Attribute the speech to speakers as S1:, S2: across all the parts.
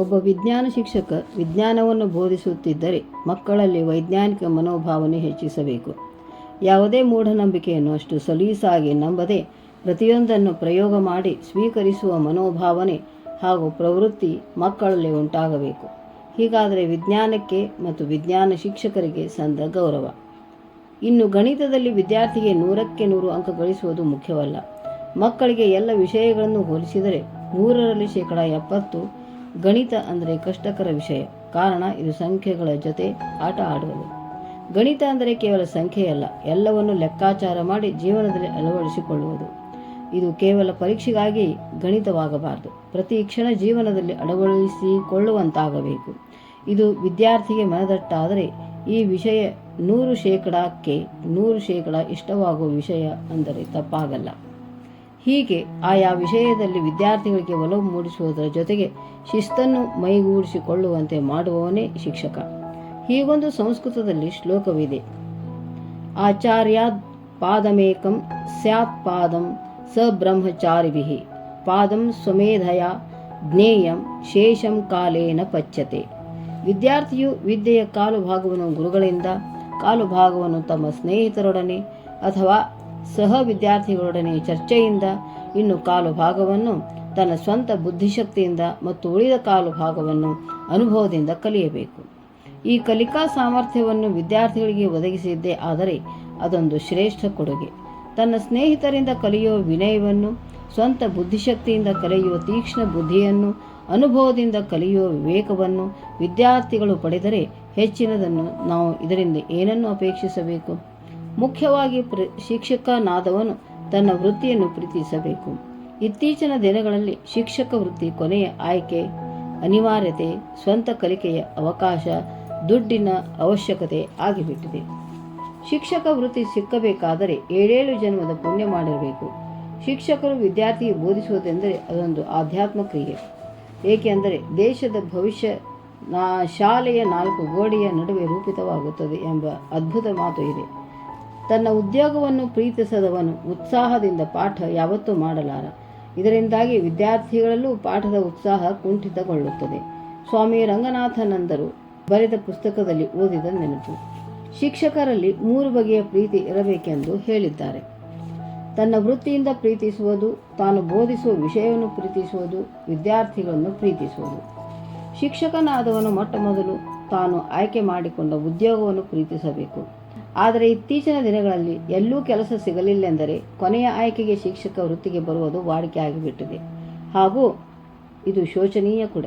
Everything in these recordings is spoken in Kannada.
S1: ಒಬ್ಬ ವಿಜ್ಞಾನ ಶಿಕ್ಷಕ ವಿಜ್ಞಾನವನ್ನು ಬೋಧಿಸುತ್ತಿದ್ದರೆ ಮಕ್ಕಳಲ್ಲಿ ವೈಜ್ಞಾನಿಕ ಮನೋಭಾವನೆ ಹೆಚ್ಚಿಸಬೇಕು. ಯಾವುದೇ ಮೂಢನಂಬಿಕೆಯನ್ನು ಅಷ್ಟು ಸಲೀಸಾಗಿ ನಂಬದೆ ಪ್ರತಿಯೊಂದನ್ನು ಪ್ರಯೋಗ ಮಾಡಿ ಸ್ವೀಕರಿಸುವ ಮನೋಭಾವನೆ ಹಾಗೂ ಪ್ರವೃತ್ತಿ ಮಕ್ಕಳಲ್ಲಿ ಉಂಟಾಗಬೇಕು. ಹೀಗಾದರೆ ವಿಜ್ಞಾನಕ್ಕೆ ಮತ್ತು ವಿಜ್ಞಾನ ಶಿಕ್ಷಕರಿಗೆ ಸಂದ ಗೌರವ. ಇನ್ನು ಗಣಿತದಲ್ಲಿ ವಿದ್ಯಾರ್ಥಿಗೆ ನೂರಕ್ಕೆ ನೂರು ಅಂಕ ಗಳಿಸುವುದು ಮುಖ್ಯವಲ್ಲ. ಮಕ್ಕಳಿಗೆ ಎಲ್ಲ ವಿಷಯಗಳನ್ನು ಹೋಲಿಸಿದರೆ ನೂರರಲ್ಲಿ ಶೇಕಡಾ ಎಪ್ಪತ್ತು ಗಣಿತ ಅಂದರೆ ಕಷ್ಟಕರ ವಿಷಯ. ಕಾರಣ, ಇದು ಸಂಖ್ಯೆಗಳ ಜೊತೆ ಆಟ ಆಡುವುದು. ಗಣಿತ ಅಂದರೆ ಕೇವಲ ಸಂಖ್ಯೆಯಲ್ಲ, ಎಲ್ಲವನ್ನು ಲೆಕ್ಕಾಚಾರ ಮಾಡಿ ಜೀವನದಲ್ಲಿ ಅಳವಡಿಸಿಕೊಳ್ಳುವುದು. ಇದು ಕೇವಲ ಪರೀಕ್ಷೆಗಾಗಿ ಗಣಿತವಾಗಬಾರದು. ಪ್ರತಿ ಕ್ಷಣ ಜೀವನದಲ್ಲಿ ಅಳವಡಿಸಿಕೊಳ್ಳುವಂತಾಗಬೇಕು. ಇದು ವಿದ್ಯಾರ್ಥಿಗೆ ಮನದಟ್ಟಾದರೆ, ಈ ವಿಷಯ ನೂರು ಶೇಕಡಕ್ಕೆ ನೂರು ಶೇಕಡ ಇಷ್ಟವಾಗುವ ವಿಷಯ ಅಂದರೆ ತಪ್ಪಾಗಲ್ಲ. ಹೀಗೆ ಆಯಾ ವಿಷಯದಲ್ಲಿ ವಿದ್ಯಾರ್ಥಿಗಳಿಗೆ ಒಲವು ಮೂಡಿಸುವುದರ ಜೊತೆಗೆ ಶಿಸ್ತನ್ನು ಮೈಗೂಡಿಸಿಕೊಳ್ಳುವಂತೆ ಮಾಡುವವನೇ ಶಿಕ್ಷಕ. ಹೀಗೊಂದು ಸಂಸ್ಕೃತದಲ್ಲಿ ಶ್ಲೋಕವಿದೆ. ಆಚಾರ್ಯಾದ್ ಪಾದಮೇಕಂ ಸ್ಯಾತ್ ಪಾದಂ ಸ ಬ್ರಹ್ಮಚಾರಿಭಿ ಪಾದಂ ಸ್ವಮೇಧಯ ಜ್ಞೇಯಂ ಶೇಷಂ ಕಾಲೇನ ಪಚ್ಚತೆ ವಿದ್ಯಾರ್ಥಿಯು ವಿದ್ಯೆಯ ಕಾಲು ಭಾಗವನ್ನು ಗುರುಗಳಿಂದ ಕಾಲು ಭಾಗವನ್ನು ತಮ್ಮ ಸ್ನೇಹಿತರೊಡನೆ ಅಥವಾ ಸಹ ವಿದ್ಯಾರ್ಥಿಗಳೊಡನೆ ಚರ್ಚೆಯಿಂದ ಇನ್ನು ಕಾಲು ಭಾಗವನ್ನು ತನ್ನ ಸ್ವಂತ ಬುದ್ಧಿಶಕ್ತಿಯಿಂದ ಮತ್ತು ಉಳಿದ ಕಾಲು ಭಾಗವನ್ನು ಅನುಭವದಿಂದ ಕಲಿಯಬೇಕು. ಈ ಕಲಿಕಾ ಸಾಮರ್ಥ್ಯವನ್ನು ವಿದ್ಯಾರ್ಥಿಗಳಿಗೆ ಒದಗಿಸಿದ್ದೇ ಆದರೆ ಅದೊಂದು ಶ್ರೇಷ್ಠ ಕೊಡುಗೆ. ತನ್ನ ಸ್ನೇಹಿತರಿಂದ ಕಲಿಯುವ ವಿನಯವನ್ನು, ಸ್ವಂತ ಬುದ್ಧಿಶಕ್ತಿಯಿಂದ ಕಲಿಯುವ ತೀಕ್ಷ್ಣ ಬುದ್ಧಿಯನ್ನು, ಅನುಭವದಿಂದ ಕಲಿಯುವ ವಿವೇಕವನ್ನು ವಿದ್ಯಾರ್ಥಿಗಳು ಪಡೆದರೆ ಹೆಚ್ಚಿನದನ್ನು ನಾವು ಇದರಿಂದ ಏನನ್ನು ಅಪೇಕ್ಷಿಸಬೇಕು? ಮುಖ್ಯವಾಗಿ ಪ್ರ, ಶಿಕ್ಷಕನಾದವನು ತನ್ನ ವೃತ್ತಿಯನ್ನು ಪ್ರೀತಿಸಬೇಕು. ಇತ್ತೀಚಿನ ದಿನಗಳಲ್ಲಿ ಶಿಕ್ಷಕ ವೃತ್ತಿ ಕೊನೆಯ ಆಯ್ಕೆ, ಅನಿವಾರ್ಯತೆ, ಸ್ವಂತ ಕಲಿಕೆಯ ಅವಕಾಶ, ದುಡ್ಡಿನ ಅವಶ್ಯಕತೆ ಆಗಿಬಿಟ್ಟಿದೆ. ಶಿಕ್ಷಕ ವೃತ್ತಿ ಸಿಕ್ಕಬೇಕಾದರೆ ಏಳೇಳು ಜನ್ಮದ ಪುಣ್ಯ ಮಾಡಿರಬೇಕು. ಶಿಕ್ಷಕರು ವಿದ್ಯಾರ್ಥಿಗೆ ಬೋಧಿಸುವುದೆಂದರೆ ಅದೊಂದು ಆಧ್ಯಾತ್ಮ ಕ್ರಿಯೆ. ಏಕೆಂದರೆ ದೇಶದ ಭವಿಷ್ಯ ನಾ, ಶಾಲೆಯ ನಾಲ್ಕು ಗೋಡೆಯ ನಡುವೆ ರೂಪಿತವಾಗುತ್ತದೆ ಎಂಬ ಅದ್ಭುತ ಮಾತು ಇದೆ. ತನ್ನ ಉದ್ಯೋಗವನ್ನು ಪ್ರೀತಿಸದವನು ಉತ್ಸಾಹದಿಂದ ಪಾಠ ಯಾವತ್ತೂ ಮಾಡಲಾರ. ಇದರಿಂದಾಗಿ ವಿದ್ಯಾರ್ಥಿಗಳಲ್ಲೂ ಪಾಠದ ಉತ್ಸಾಹ ಕುಂಠಿತಗೊಳ್ಳುತ್ತದೆ. ಸ್ವಾಮಿ ರಂಗನಾಥನಂದರು ಬರೆದ ಪುಸ್ತಕದಲ್ಲಿ ಓದಿದ ನೆನಪು ಶಿಕ್ಷಕರಲ್ಲಿ ಮೂರು ಬಗೆಯ ಪ್ರೀತಿ ಇರಬೇಕೆಂದು ಹೇಳಿದ್ದಾರೆ. ತನ್ನ ವೃತ್ತಿಯಿಂದ ಪ್ರೀತಿಸುವುದು, ತಾನು ಬೋಧಿಸುವ ವಿಷಯವನ್ನು ಪ್ರೀತಿಸುವುದು, ವಿದ್ಯಾರ್ಥಿಗಳನ್ನು ಪ್ರೀತಿಸುವುದು. ಶಿಕ್ಷಕನಾದವನು ಮೊಟ್ಟ ಮೊದಲು ತಾನು ಆಯ್ಕೆ ಮಾಡಿಕೊಂಡ ಉದ್ಯೋಗವನ್ನು ಪ್ರೀತಿಸಬೇಕು. ಆದರೆ ಇತ್ತೀಚಿನ ದಿನಗಳಲ್ಲಿ ಎಲ್ಲೂ ಕೆಲಸ ಸಿಗಲಿಲ್ಲೆಂದರೆ ಕೊನೆಯ ಆಯ್ಕೆಗೆ ಶಿಕ್ಷಕ ವೃತ್ತಿಗೆ ಬರುವುದು ವಾಡಿಕೆ ಆಗಿಬಿಟ್ಟಿದೆ. ಹಾಗೂ ಇದು ಶೋಚನೀಯ ಕೂಡ.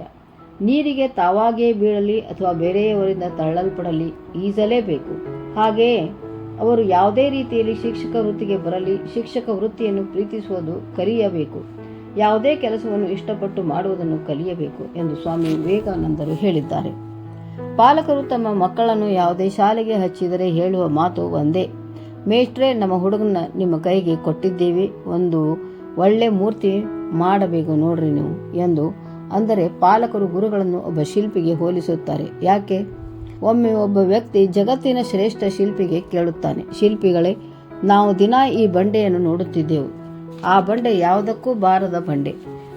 S1: ನೀರಿಗೆ ತಾವಾಗಿಯೇ ಬೀಳಲಿ ಅಥವಾ ಬೇರೆಯವರಿಂದ ತಳ್ಳಲ್ಪಡಲಿ ಈಜಲೇಬೇಕು. ಹಾಗೆಯೇ ಅವರು ಯಾವುದೇ ರೀತಿಯಲ್ಲಿ ಶಿಕ್ಷಕ ವೃತ್ತಿಗೆ ಬರಲಿ, ಶಿಕ್ಷಕ ವೃತ್ತಿಯನ್ನು ಪ್ರೀತಿಸುವುದು ಕಲಿಯಬೇಕು. ಯಾವುದೇ ಕೆಲಸವನ್ನು ಇಷ್ಟಪಟ್ಟು ಮಾಡುವುದನ್ನು ಕಲಿಯಬೇಕು ಎಂದು ಸ್ವಾಮಿ ವಿವೇಕಾನಂದರು ಹೇಳಿದ್ದಾರೆ. ಪಾಲಕರು ತಮ್ಮ ಮಕ್ಕಳನ್ನು ಯಾವುದೇ ಶಾಲೆಗೆ ಹಚ್ಚಿದರೆ ಹೇಳುವ ಮಾತು ಒಂದೇ. ಮೇಷ್ಟ್ರೆ, ನಮ್ಮ ಹುಡುಗನ ನಿಮ್ಮ ಕೈಗೆ ಕೊಟ್ಟಿದ್ದೇವೆ. ಒಂದು ಒಳ್ಳೆ ಮೂರ್ತಿ ಮಾಡಬೇಕು ನೋಡ್ರಿ ನೀವು ಎಂದು ಅಂದರೆ ಪಾಲಕರು ಗುರುಗಳನ್ನು ಒಬ್ಬ ಶಿಲ್ಪಿಗೆ ಹೋಲಿಸುತ್ತಾರೆ. ಯಾಕೆ? ಒಮ್ಮೆ ಒಬ್ಬ ವ್ಯಕ್ತಿ ಜಗತ್ತಿನ ಶ್ರೇಷ್ಠ ಶಿಲ್ಪಿಗೆ ಕೇಳುತ್ತಾನೆ. ಶಿಲ್ಪಿಗಳೇ, ನಾವು ದಿನ ಈ ಬಂಡೆಯನ್ನು ನೋಡುತ್ತಿದ್ದೆವು. ಆ ಬಂಡೆ ಯಾವುದಕ್ಕೂ ಬಾರದ ಬಂಡೆ.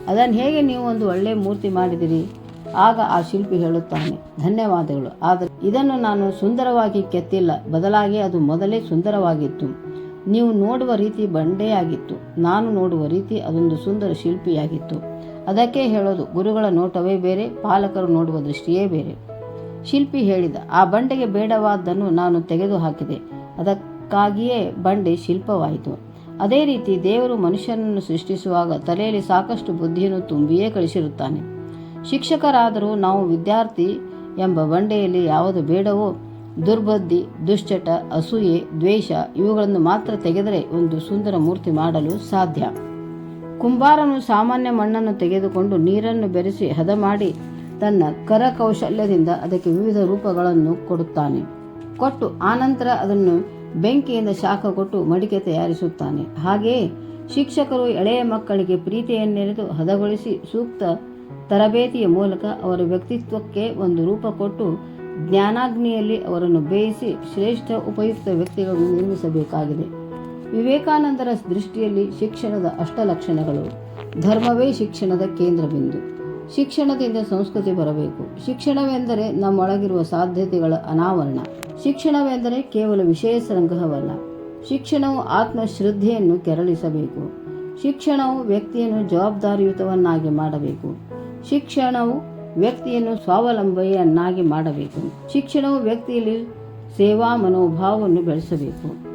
S1: ಅದನ್ನು ಹೇಗೆ ನೀವು ಒಂದು ಒಳ್ಳೆಯ ಮೂರ್ತಿ ಮಾಡಿದಿರಿ? ಆಗ ಆ ಶಿಲ್ಪಿ ಹೇಳುತ್ತಾನೆ, ಧನ್ಯವಾದಗಳು. ಆದರೆ ಇದನ್ನು ನಾನು ಸುಂದರವಾಗಿ ಕೆತ್ತಿಲ್ಲ. ಬದಲಾಗಿ ಅದು ಮೊದಲೇ ಸುಂದರವಾಗಿತ್ತು. ನೀವು ನೋಡುವ ರೀತಿ ಬಂಡೆಯಾಗಿತ್ತು. ನಾನು ನೋಡುವ ರೀತಿ ಅದೊಂದು ಸುಂದರ ಶಿಲ್ಪಿಯಾಗಿತ್ತು. ಅದಕ್ಕೆ ಹೇಳೋದು, ಗುರುಗಳ ನೋಟವೇ ಬೇರೆ, ಪಾಲಕರು ನೋಡುವ ದೃಷ್ಟಿಯೇ ಬೇರೆ. ಶಿಲ್ಪಿ ಹೇಳಿದ, ಆ ಬಂಡೆಗೆ ಬೇಡವಾದ್ದನ್ನು ನಾನು ತೆಗೆದು ಹಾಕಿದೆ ಅದಕ್ಕಾಗಿಯೇ ಬಂಡೆ ಶಿಲ್ಪವಾಯಿತು. ಅದೇ ರೀತಿ ದೇವರು ಮನುಷ್ಯನನ್ನು ಸೃಷ್ಟಿಸುವಾಗ ತಲೆಯಲ್ಲಿ ಸಾಕಷ್ಟು ಬುದ್ಧಿಯನ್ನು ತುಂಬಿಯೇ ಕಳಿಸಿರುತ್ತಾನೆ. ಶಿಕ್ಷಕರಾದರೂ ನಾವು ವಿದ್ಯಾರ್ಥಿ ಎಂಬ ಬಂಡೆಯಲ್ಲಿ ಯಾವುದು ಬೇಡವೋ, ದುರ್ಬುದ್ಧಿ, ದುಶ್ಚಟ, ಅಸೂಯೆ, ದ್ವೇಷ ಇವುಗಳನ್ನು ಮಾತ್ರ ತೆಗೆದರೆ ಒಂದು ಸುಂದರ ಮೂರ್ತಿ ಮಾಡಲು ಸಾಧ್ಯ. ಕುಂಬಾರನು ಸಾಮಾನ್ಯ ಮಣ್ಣನ್ನು ತೆಗೆದುಕೊಂಡು ನೀರನ್ನು ಬೆರೆಸಿ ಹದ ಮಾಡಿ ತನ್ನ ಕರಕೌಶಲ್ಯದಿಂದ ಅದಕ್ಕೆ ವಿವಿಧ ರೂಪಗಳನ್ನು ಕೊಡುತ್ತಾನೆ. ಕೊಟ್ಟು ಆನಂತರ ಅದನ್ನು ಬೆಂಕಿಯಿಂದ ಶಾಖ ಕೊಟ್ಟು ಮಡಿಕೆ ತಯಾರಿಸುತ್ತಾನೆ. ಹಾಗೆಯೇ ಶಿಕ್ಷಕರು ಎಳೆಯ ಮಕ್ಕಳಿಗೆ ಪ್ರೀತಿಯನ್ನೆರೆದು ಹದಗೊಳಿಸಿ ಸೂಕ್ತ ತರಬೇತಿಯ ಮೂಲಕ ಅವರ ವ್ಯಕ್ತಿತ್ವಕ್ಕೆ ಒಂದು ರೂಪ ಕೊಟ್ಟು ಜ್ಞಾನಾಗ್ನಿಯಲ್ಲಿ ಅವರನ್ನು ಬೇಯಿಸಿ ಶ್ರೇಷ್ಠ ಉಪಯುಕ್ತ ವ್ಯಕ್ತಿಗಳನ್ನು ನಿರ್ಮಿಸಬೇಕಾಗಿದೆ. ವಿವೇಕಾನಂದರ ದೃಷ್ಟಿಯಲ್ಲಿ ಶಿಕ್ಷಣದ ಅಷ್ಟಲಕ್ಷಣಗಳು. ಧರ್ಮವೇ ಶಿಕ್ಷಣದ ಕೇಂದ್ರ ಬಿಂದು ಶಿಕ್ಷಣದಿಂದ ಸಂಸ್ಕೃತಿ ಬರಬೇಕು. ಶಿಕ್ಷಣವೆಂದರೆ ನಮ್ಮೊಳಗಿರುವ ಸಾಧ್ಯತೆಗಳ ಅನಾವರಣ. ಶಿಕ್ಷಣವೆಂದರೆ ಕೇವಲ ವಿಷಯ ಸಂಗ್ರಹವಲ್ಲ. ಶಿಕ್ಷಣವು ಆತ್ಮಶ್ರದ್ಧೆಯನ್ನು ಕೆರಳಿಸಬೇಕು. ಶಿಕ್ಷಣವು ವ್ಯಕ್ತಿಯನ್ನು ಜವಾಬ್ದಾರಿಯುತವನ್ನಾಗಿ ಮಾಡಬೇಕು. ಶಿಕ್ಷಣವು ವ್ಯಕ್ತಿಯನ್ನು ಸ್ವಾವಲಂಬಿಯನ್ನಾಗಿ ಮಾಡಬೇಕು. ಶಿಕ್ಷಣವು ವ್ಯಕ್ತಿಯಲ್ಲಿ ಸೇವಾ ಮನೋಭಾವವನ್ನು ಬೆಳೆಸಬೇಕು.